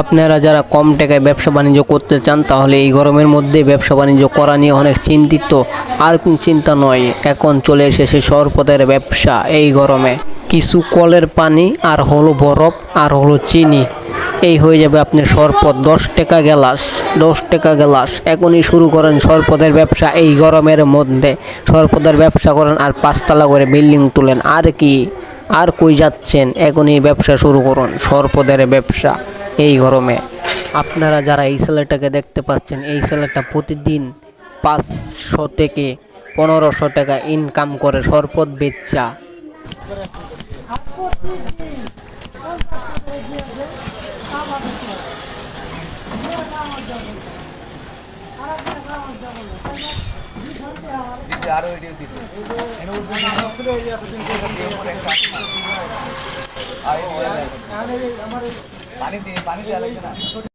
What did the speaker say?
আপনারা যারা কম টাকায় ব্যবসা বাণিজ্য করতে চান, তাহলে এই গরমের মধ্যে ব্যবসা বাণিজ্য করা নিয়ে অনেক চিন্তিত। আর কোন চিন্তা নয়, এখন চলে এসেছে সরপদের ব্যবসা এই গরমে। কিছু কলের পানি, আর হলো বরফ, আর হলো চিনি। এই হয়ে যাবে আপনার সরপদ। দশ টাকা গ্লাস দশ টাকা গ্লাস এখনই শুরু করেন সরপদের ব্যবসা এই গরমের মধ্যে। সরপদের ব্যবসা করেন আর পাঁচতলা করে বিল্ডিং তুলেন। আর কি? আর কই যাচ্ছেন? এখনই ব্যবসা শুরু করুন, সরপদের ব্যবসা এই গরমে। আপনারা যারা এই ছেলেটাকে দেখতে পাচ্ছেন, এই ছেলেটা প্রতিদিন পাঁচশো থেকে পনেরোশো টাকা ইনকাম করে সরপত বেচা। পানি দিয়ে পানি দিয়ে লাগবে না।